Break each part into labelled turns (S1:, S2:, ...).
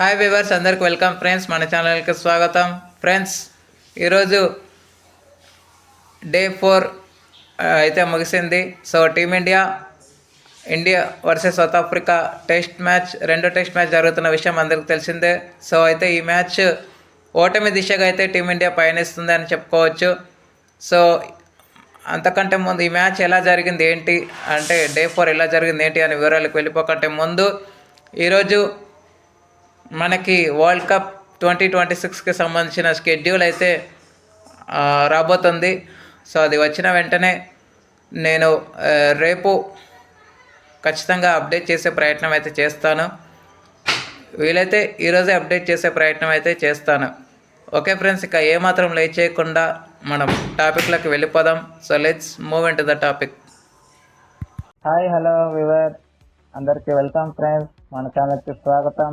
S1: Hi viewers అందరికి welcome friends మన ఛానల్కి స్వాగతం. ఫ్రెండ్స్ ఈరోజు డే ఫోర్ అయితే ముగిసింది. So team India India versus South Africa test match రెండో టెస్ట్ మ్యాచ్ జరుగుతున్న విషయం అందరికి తెలిసిందే. సో అయితే ఈ మ్యాచ్ ఓటమి దిశగా అయితే టీమిండియా పయనిస్తుంది అని చెప్పుకోవచ్చు. సో అంతకంటే ముందు ఈ మ్యాచ్ ఎలా జరిగింది ఏంటి? అంటే డే ఫోర్ ఎలా జరిగింది ఏంటి అనే వివరాలకు వెళ్ళిపోకంటే ముందు ఈరోజు మనకి వరల్డ్ కప్ ట్వంటీ ట్వంటీ సిక్స్కి సంబంధించిన షెడ్యూల్ అయితే రాబోతుంది. సో అది వచ్చిన వెంటనే నేను రేపు ఖచ్చితంగా అప్డేట్ చేసే ప్రయత్నం అయితే చేస్తాను. వీలైతే ఈరోజే అప్డేట్ చేసే ప్రయత్నం అయితే చేస్తాను. ఓకే ఫ్రెండ్స్ ఇక ఏమాత్రం లేట్ చేయకుండా మనం టాపిక్లోకి వెళ్ళిపోదాం. So let's move in to the topic
S2: hi hello viewer అందరికీ వెల్కమ్ ఫ్రెండ్స్. మన ఛానల్కి స్వాగతం.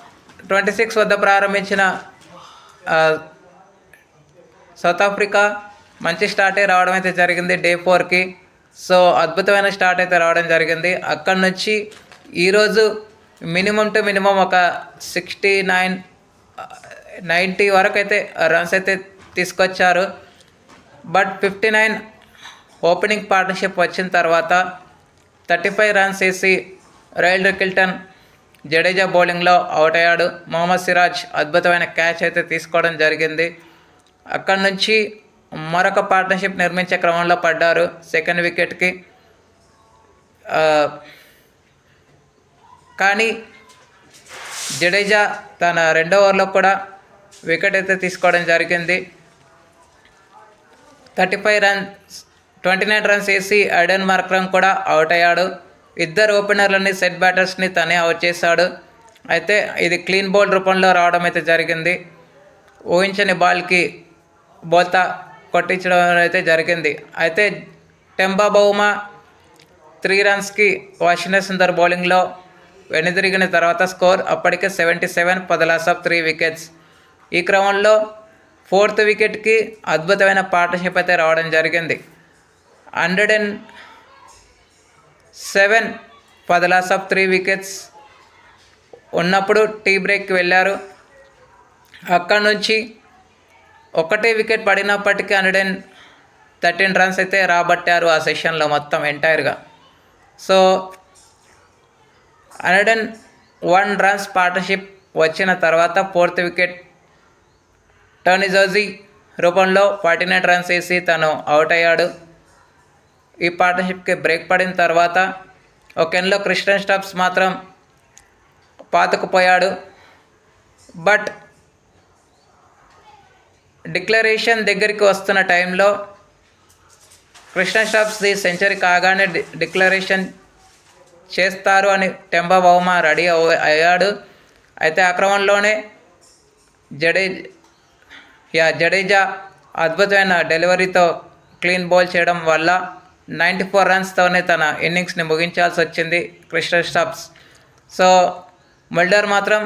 S1: ట్వంటీ సిక్స్ వద్ద ప్రారంభించిన సౌత్ ఆఫ్రికా మంచి స్టార్టే రావడం అయితే జరిగింది డే ఫోర్కి. సో అద్భుతమైన స్టార్ట్ అయితే రావడం జరిగింది. అక్కడి నుంచి ఈరోజు మినిమం టు మినిమం ఒక సిక్స్టీ నైన్ నైంటీ వరకు అయితే రన్స్ అయితే తీసుకొచ్చారు. But fifty nine opening partnership వచ్చిన తర్వాత థర్టీ ఫైవ్ రన్స్ వేసి రైల్ రికిల్టన్ జడేజా బౌలింగ్లో అవుట్ అయ్యాడు. మొహమ్మద్ సిరాజ్ అద్భుతమైన క్యాచ్ అయితే తీసుకోవడం జరిగింది. అక్కడి నుంచి మరొక పార్ట్నర్షిప్ నిర్మించే క్రమంలో పడ్డారు. సెకండ్ వికెట్కి కానీ జడేజా తన రెండో ఓవర్లో కూడా వికెట్ అయితే తీసుకోవడం జరిగింది. Thirty five runs twenty nine runs వేసి ఐడెన్ మార్క్రమ్ కూడా అవుట్ అయ్యాడు. ఇద్దరు ఓపెనర్లని సెట్ బ్యాటర్స్ని తనే అవుట్ చేశాడు. అయితే ఇది క్లీన్ బౌల్ రూపంలో రావడం అయితే జరిగింది. ఊహించని బాల్కి బోల్తా కొట్టించడం అయితే జరిగింది. అయితే టెంబా బౌమా త్రీ రన్స్కి వాషింగ్టన్ సుందర్ బౌలింగ్లో వెనుదిరిగిన తర్వాత స్కోర్ అప్పటికే seventy seven for the loss of three wickets ఈ క్రమంలో ఫోర్త్ వికెట్కి అద్భుతమైన పార్ట్నర్షిప్ అయితే రావడం జరిగింది. Hundred and seven for the loss of three wickets ఉన్నప్పుడు టీ బ్రేక్కి వెళ్ళారు. అక్కడ నుంచి ఒకటే వికెట్ పడినప్పటికీ హండ్రెడ్ అండ్ థర్టీన్ రన్స్ అయితే రాబట్టారు ఆ సెషన్లో మొత్తం ఎంటైర్గా. So hundred and one runs partnership వచ్చిన తర్వాత ఫోర్త్ వికెట్ టర్నిజోజీ రూపంలో ఫార్టీ నైన్ రన్స్ వేసి తను అవుట్ అయ్యాడు. ఈ పార్ట్నర్షిప్కి బ్రేక్ పడిన తర్వాత ఒక ఎన్లో క్రిస్టియన్ స్టాప్స్ మాత్రం పాతుకుపోయాడు. బట్ డిక్లరేషన్ దగ్గరికి వస్తున్న టైంలో కృష్ణ స్టాప్స్ది సెంచరీ కాగానే డిక్లరేషన్ చేస్తారు అని టెంబా బహుమా రెడీ అయ్యాడు. అయితే ఆ క్రమంలోనే జడే యా జడేజా అద్భుతమైన డెలివరీతో క్లీన్ బౌల్ చేయడం వల్ల నైంటీ ఫోర్ రన్స్తోనే తన ఇన్నింగ్స్ని ముగించాల్సి వచ్చింది కృష్ణ స్టాప్స్ సో ముల్డర్ మాత్రం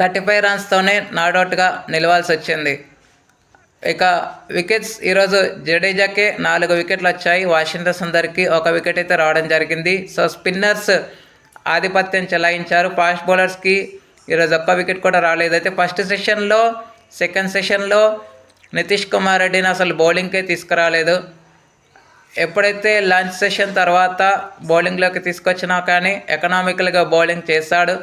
S1: థర్టీ ఫైవ్ రన్స్తోనే నాడౌట్గా నిలవాల్సి వచ్చింది. ఇక వికెట్స్ ఈరోజు జడేజాకే నాలుగు వికెట్లు వచ్చాయి. వాషింగ్టన్ సుందర్కి ఒక వికెట్ అయితే రావడం జరిగింది. సో స్పిన్నర్స్ ఆధిపత్యం చెలాయించారు. ఫాస్ట్ బౌలర్స్కి ఈరోజు ఒక్క వికెట్ కూడా రాలేదు. అయితే ఫస్ట్ సెషన్లో సెకండ్ సెషన్లో నితీష్ కుమార్ రెడ్డిని అసలు బౌలింగ్కే తీసుకురాలేదు. ఎప్పుడైతే లంచ్ సెషన్ తర్వాత బౌలింగ్లోకి తీసుకొచ్చినా కానీ ఎకనామికల్గా బౌలింగ్ చేశాడు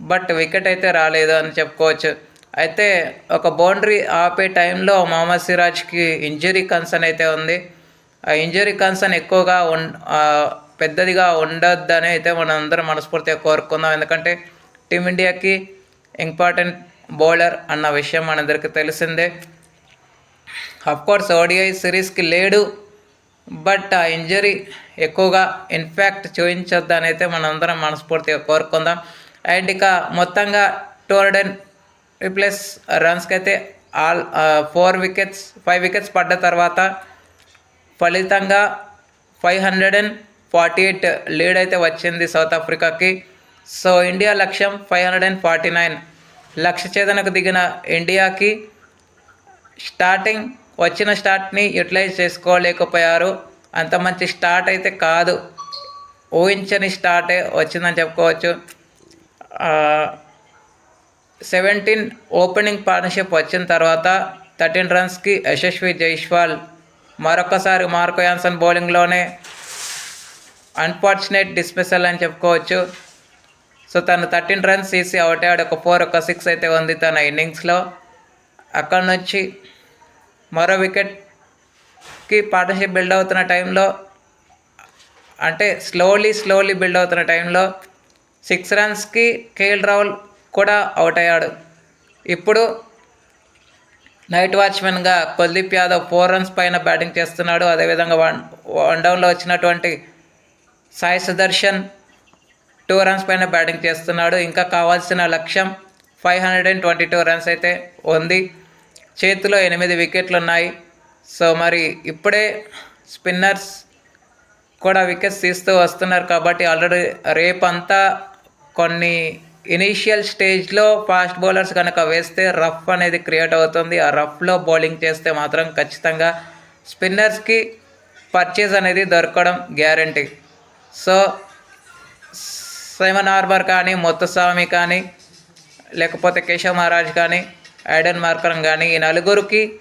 S1: బట్ వికెట్ అయితే రాలేదు అని చెప్పుకోవచ్చు. అయితే ఒక బౌండరీ ఆపే టైంలో మహమ్మద్ సిరాజ్కి ఇంజరీ కన్సర్న్ అయితే ఉంది. ఆ ఇంజరీ కన్సర్న్ ఎక్కువగా ఉన్ పెద్దదిగా ఉండొద్దని అయితే మనం అందరం మనస్ఫూర్తిగా కోరుకుందాం. ఎందుకంటే టీమిండియాకి ఇంపార్టెంట్ బౌలర్ అన్న విషయం మనందరికీ తెలిసిందే. అఫ్కోర్స్ ఓడిఐ సిరీస్కి లేడు. బట్ ఆ ఇంజరీ ఎక్కువగా ఇన్ఫ్యాక్ట్ చూపించొద్దని అయితే మనందరం మనస్ఫూర్తిగా కోరుకుందాం. అండ్ ఇక మొత్తంగా టోర్డెన్ రిప్లేస్ రన్స్కి అయితే all four wickets five wickets పడ్డ తర్వాత ఫలితంగా five hundred and forty eight lead అయితే వచ్చింది సౌత్ ఆఫ్రికాకి. సో ఇండియా లక్ష్యం five hundred and forty nine లక్ష్య ఛేదనకు దిగిన ఇండియాకి స్టార్టింగ్ వచ్చిన స్టార్ట్ని యూటిలైజ్ చేసుకోలేకపోయారు. అంత మంచి స్టార్ట్ అయితే కాదు. ఊహించని స్టార్టే వచ్చిందని చెప్పుకోవచ్చు. సెవెంటీన్ ఓపెనింగ్ పార్ట్నర్షిప్ వచ్చిన తర్వాత థర్టీన్ రన్స్కి యశస్వి జైష్వాల్ మరొకసారి మార్కో యాన్సన్ బౌలింగ్లోనే అన్ఫార్చునేట్ డిస్మిసల్ అని చెప్పుకోవచ్చు. సో తను థర్టీన్ రన్స్ తీసి అవుట్ అయ్యాడు. ఒక ఫోర్ ఒక సిక్స్ అయితే ఉంది తన ఇన్నింగ్స్లో. అక్కడ నుంచి మరో వికెట్కి పార్ట్నర్షిప్ బిల్డ్ అవుతున్న టైంలో అంటే స్లోలీ స్లోలీ బిల్డ్ అవుతున్న టైంలో సిక్స్ రన్స్కి కేఎల్ రాహుల్ కూడా అవుట్ అయ్యాడు. ఇప్పుడు నైట్ వాచ్మెన్గా కుల్దీప్ యాదవ్ ఫోర్ రన్స్ పైన బ్యాటింగ్ చేస్తున్నాడు. అదేవిధంగా వన్ వన్ డౌన్లో వచ్చినటువంటి సాయి సుదర్శన్ టూ రన్స్ పైన బ్యాటింగ్ చేస్తున్నాడు. ఇంకా కావాల్సిన లక్ష్యం five hundred and twenty two runs అయితే ఉంది. చేతిలో ఎనిమిది వికెట్లు ఉన్నాయి సో మరి ఇప్పుడే స్పిన్నర్స్ కూడా వికెట్స్ తీస్తూ వస్తున్నారు కాబట్టి ఆల్రెడీ రేపంతా కొన్ని ఇనీషియల్ స్టేజ్లో ఫాస్ట్ బౌలర్స్ కనుక వేస్తే రఫ్ అనేది క్రియేట్ అవుతుంది. ఆ రఫ్లో బౌలింగ్ చేస్తే మాత్రం ఖచ్చితంగా స్పిన్నర్స్కి పర్చేజ్ అనేది దొరకడం గ్యారంటీ. సో సైమన్ హార్బర్ కానీ ముత్తుస్వామి కానీ లేకపోతే కేశవ్ మహారాజ్ కానీ ఐడన్ మార్కరం కానీ ఈ నలుగురికి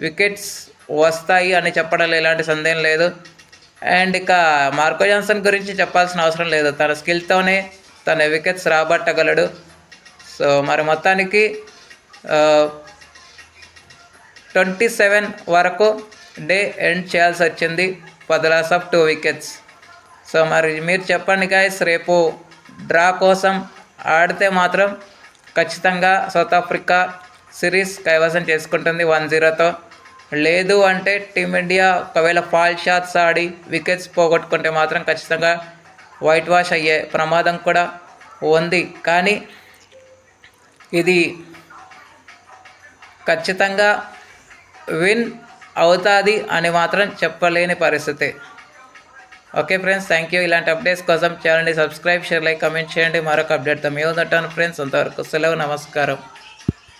S1: వికెట్స్ వస్తాయి అని చెప్పడంలో ఎలాంటి సందేహం లేదు. అండ్ ఇక మార్కో జాన్సన్ గురించి చెప్పాల్సిన అవసరం లేదు. తన స్కిల్తోనే తన వికెట్స్ రాబట్టగలడు. సో మరి మొత్తానికి ట్వంటీ సెవెన్ వరకు డే ఎండ్ చేయాల్సి వచ్చింది. For the loss loss of two wickets so మరి మీరు చెప్పండి గాయస్ రేపు డ్రా కోసం ఆడితే మాత్రం ఖచ్చితంగా సౌత్ ఆఫ్రికా సిరీస్ కైవసం చేసుకుంటుంది వన్ జీరోతో. లేదు అంటే టీమిండియా ఒకవేళ ఫాల్ షాట్స్ ఆడి వికెట్స్ పోగొట్టుకుంటే మాత్రం ఖచ్చితంగా వైట్ వాష్ అయ్యే ప్రమాదం కూడా ఉంది. కానీ ఇది ఖచ్చితంగా విన్ అవుతుంది అని మాత్రం చెప్పలేని పరిస్థితి. Okay friends thank you. ఇలాంటి అప్డేట్స్ కోసం ఛానల్ని సబ్స్క్రైబ్ షేర్ లైక్ కమెంట్ చేయండి. మరొక అప్డేట్తో మేము ఉంటాను ఫ్రెండ్స్. అంతవరకు సెలవు నమస్కారం.